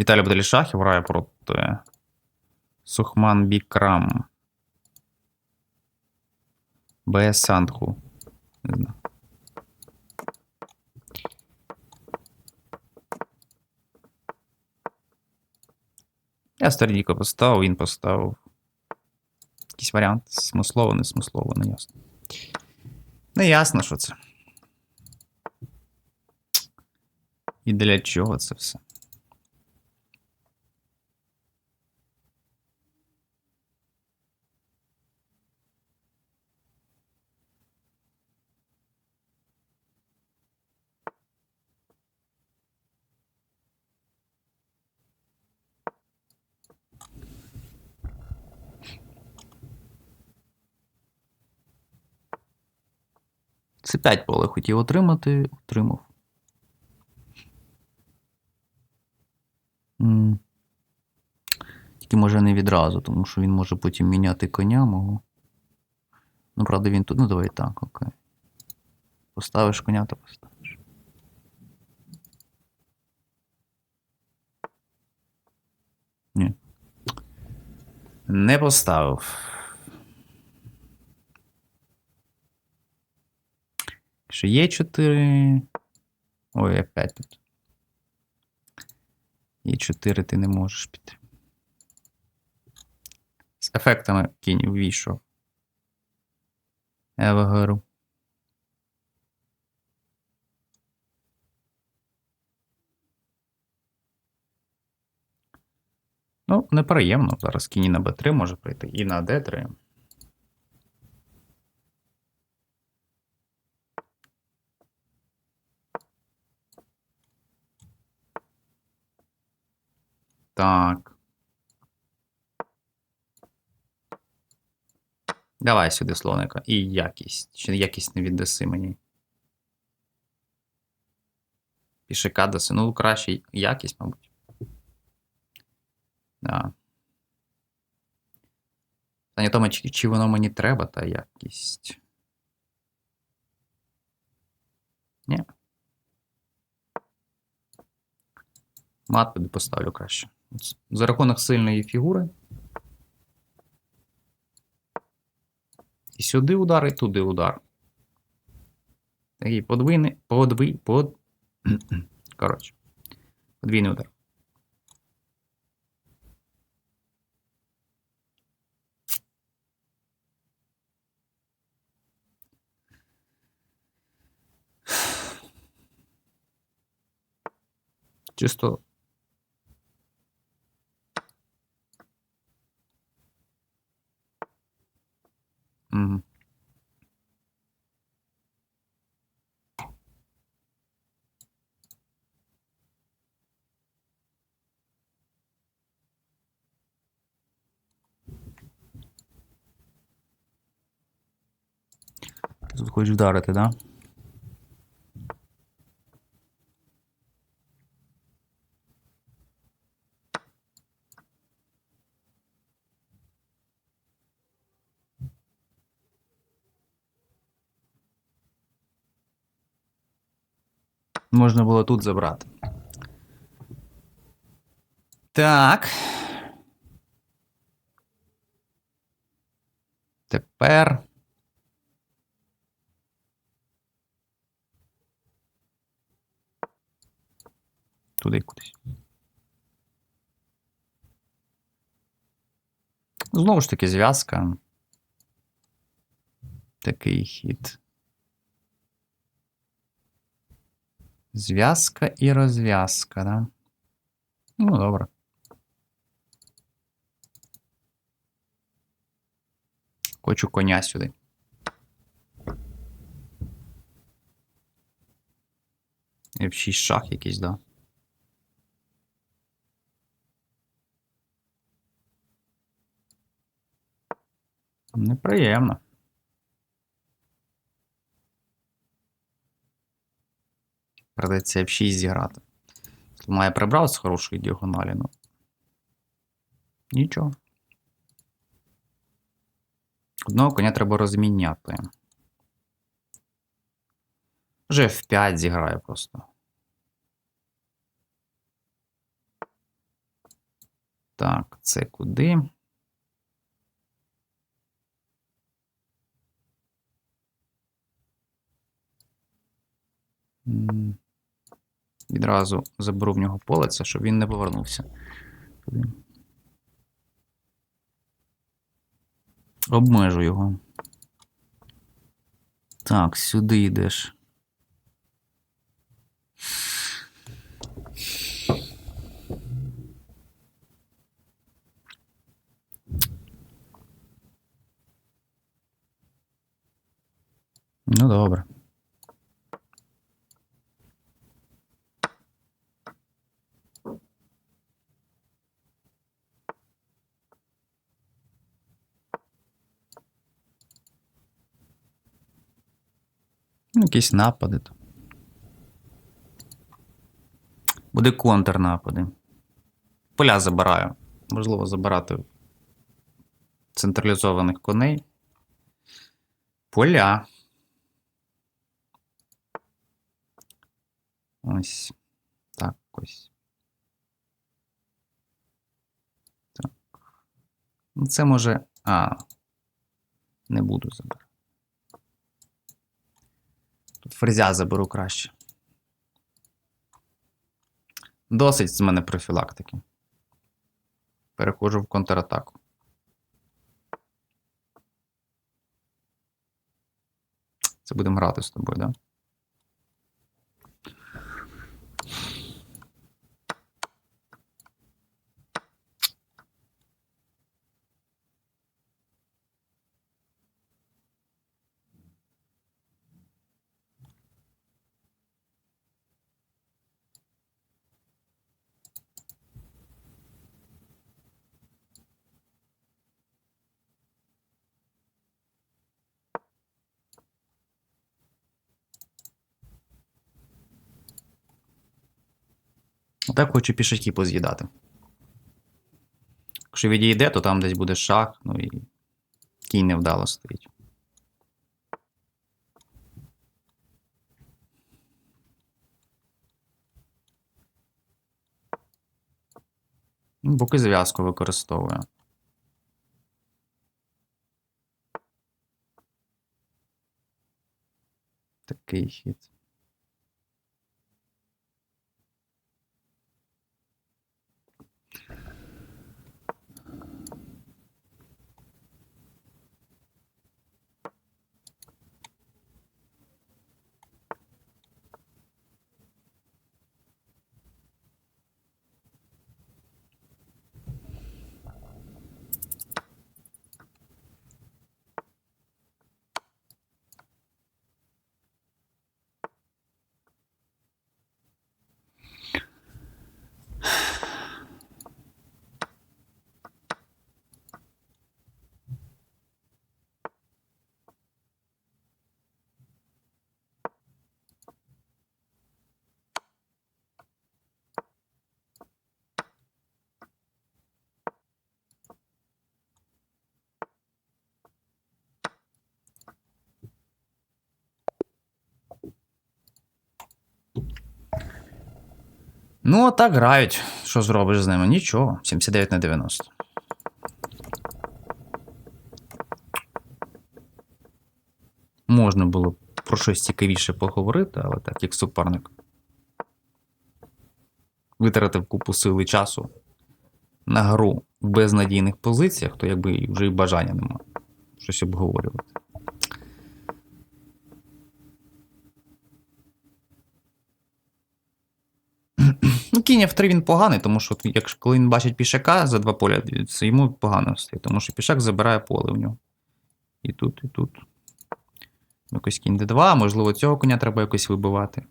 Віталій Баделішахів грає проти Сухман Бікрам. БС Сандху. Не знаю. Я стардіка поставив, він поставив. Якийсь варіант. Смислово, не смислово, не ясно. Не ясно, що це. І для чого це все? Це 5 поле хотів отримати, отримав. Тільки може не відразу, тому що він може потім міняти коня мого. Ну, правда, він тут. Ну, давай так, окей. Поставиш коня, то поставиш. Ні. Не поставив. Що є 4. Ой, опять тут. Є 4 ти не можеш піти. З ефектами кінь увійшов. Евагеру. Ну, неприємно. Зараз кінь і на Б3 може прийти, і на Д3. Так. Давай сюди слоника. І якість. Чи якість не віддаси мені. Пішака даси. Ну, краще якість, мабуть. Да. Питання в тому, чи, чи воно мені треба, та якість. Ні. Мат поставлю краще. За рахунок сильної фігури. І сюди удар, і туди удар. Такий подвійний, подвій, под... Коротше. Подвійний удар. Чисто Тут хочеш вдарити, да? Можна було тут забрати. Так. Тепер. Туди кудись. Знову ж таки, зв'язка. Такий хід. Зв'язка і розв'язка, да? Ну, добре. Хочу коня сюди. F6 шах якийсь, да. Неприємно. Придеться F6 зіграти. Має прибрав з хорошої діагоналі, ну. Нічого. Одного коня треба розміняти. Вже F5 зіграє просто. Так, це куди? Відразу заберу в нього поле, щоб він не повернувся. Обмежу його. Так, сюди йдеш. Ну, добре. Якісь напади. Буде контрнапади. Поля забираю. Можливо, забирати централізованих коней. Поля. Ось. Так, ось. Так. Ну, це може. А. Не буду забирати. Ферзя заберу краще. Досить з мене профілактики. Переходжу в контратаку. Це будемо грати з тобою, так? Да? Отак хочу пішаки поз'їдати. Якщо відійде, то там десь буде шах, ну і кінь невдало стоїть. Ну, Поки зв'язку використовую. Такий хід. Ну, а так грають. Що зробиш з ними? Нічого. 79 на 90. Можна було про щось цікавіше поговорити, але так, як суперник. Витратив купу сили часу на гру в безнадійних позиціях, то якби вже і бажання нема щось обговорювати. Ну, кінь F3 він поганий, тому що якщо коли він бачить пішака за два поля, це йому погано стає, тому що пішак забирає поле в нього. І тут, і тут. Якось кінь D2, можливо, цього коня треба якось вибивати.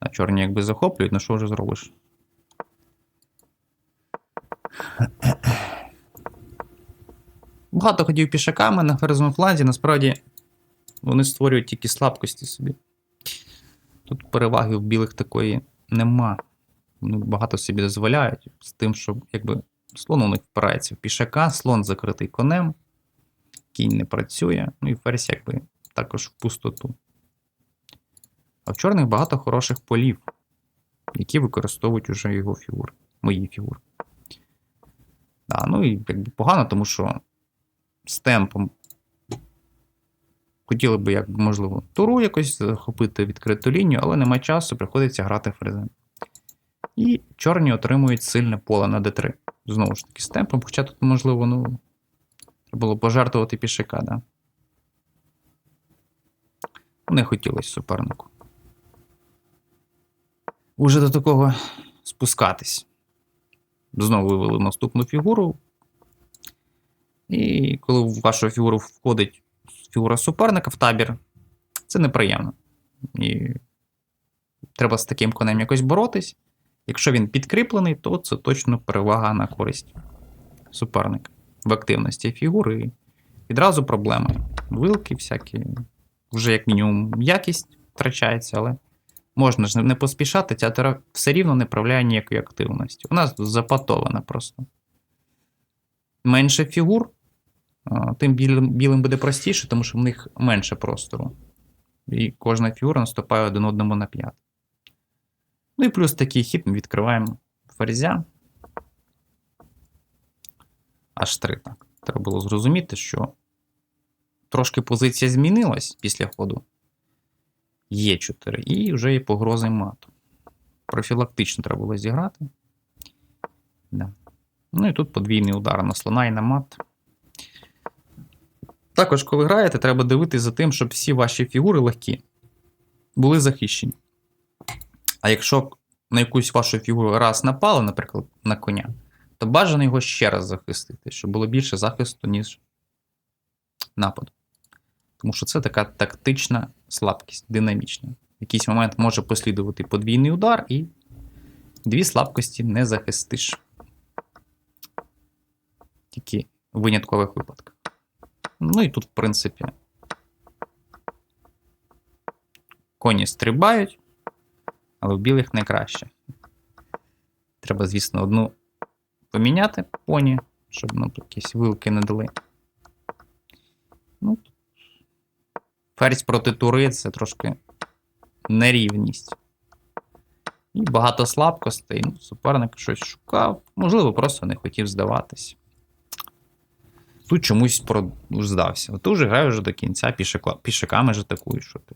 А чорні якби захоплюють, ну що вже зробиш? Багато ходів пішаками на ферзовому фланзі, насправді вони створюють тільки слабкості собі. Тут переваги в білих такої нема. Вони багато собі дозволяють з тим, що якби слон у них впирається в пішака, слон закритий конем, кінь не працює, ну і ферзь якби також в пустоту. А в чорних багато хороших полів, які використовують уже його фігури, мої фігури. Да, ну і якби погано, тому що з темпом хотіли би, як можливо, туру якось захопити відкриту лінію, але немає часу, приходиться грати ферзем. І чорні отримують сильне поле на d3. Знову ж таки, з темпом, хоча тут, можливо, ну, треба було пожертвувати пішака, да. Не хотілося супернику. Уже до такого спускатись. Знову вивели наступну фігуру. І коли в вашу фігуру входить фігура суперника в табір, це неприємно. І треба з таким конем якось боротись. Якщо він підкріплений, то це точно перевага на користь суперника в активності фігури. Відразу проблеми. Вилки всякі, вже як мінімум якість втрачається, але можна ж не поспішати, театр все рівно не проявляє ніякої активності. У нас запатована просто. Менше фігур, тим білим, буде простіше, тому що в них менше простору. І кожна фігура наступає один одному на п'ят. Ну і плюс такий хід ми відкриваємо ферзя. Аж 3 так. Треба було зрозуміти, що трошки позиція змінилась після ходу. Є 4 і вже є погрози мату. Профілактично треба було зіграти. Да. Ну і тут подвійний удар на слона і на мат. Також, коли граєте, треба дивитися за тим, щоб всі ваші фігури легкі були захищені. А якщо на якусь вашу фігуру раз напали, наприклад, на коня, то бажано його ще раз захистити, щоб було більше захисту, ніж нападу. Тому що це така тактична слабкість, динамічна. В якийсь момент може послідувати подвійний удар, і дві слабкості не захистиш. Тільки в виняткових випадках. Ну і тут, в принципі, коні стрибають, але в білих не краще. Треба, звісно, одну поміняти поні, щоб нам тут якісь вилки не дали. Ну, Ферзь проти тури це трошки нерівність. І багато слабкостей. Ну, суперник щось шукав. Можливо, просто не хотів здаватись. Тут чомусь здався. От ти вже граєш до кінця, пішака... пішаками ж атакуєш, що ти.